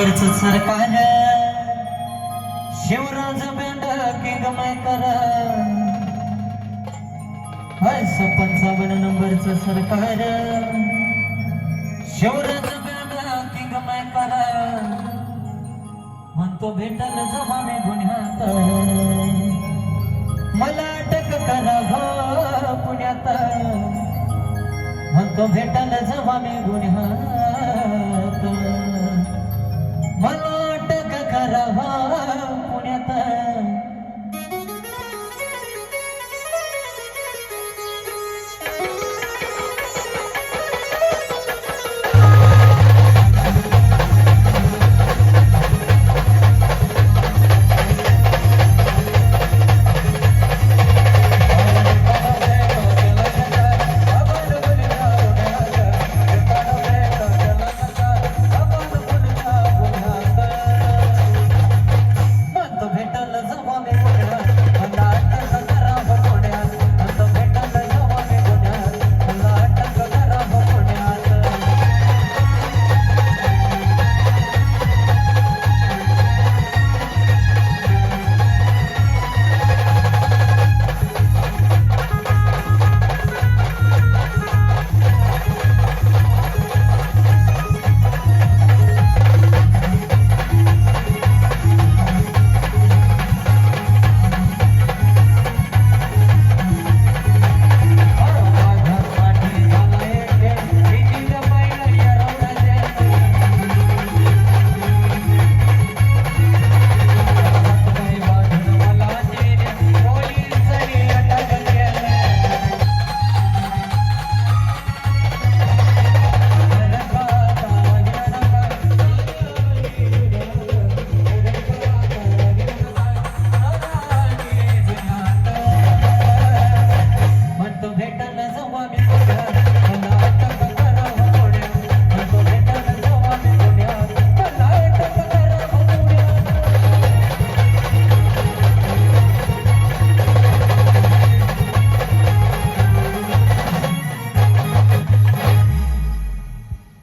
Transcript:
नंबरच सरकार. Shivraj bend king maker असं पंचावन्न नंबरच सरकार. शिवराज बेंड किंग मेकर म्हणतो भेटल जमाने गुन्ह्यात. मला अटक करा हो पुण्यात. म्हणतो भेटल जमाने गुन्ह्यात बाबा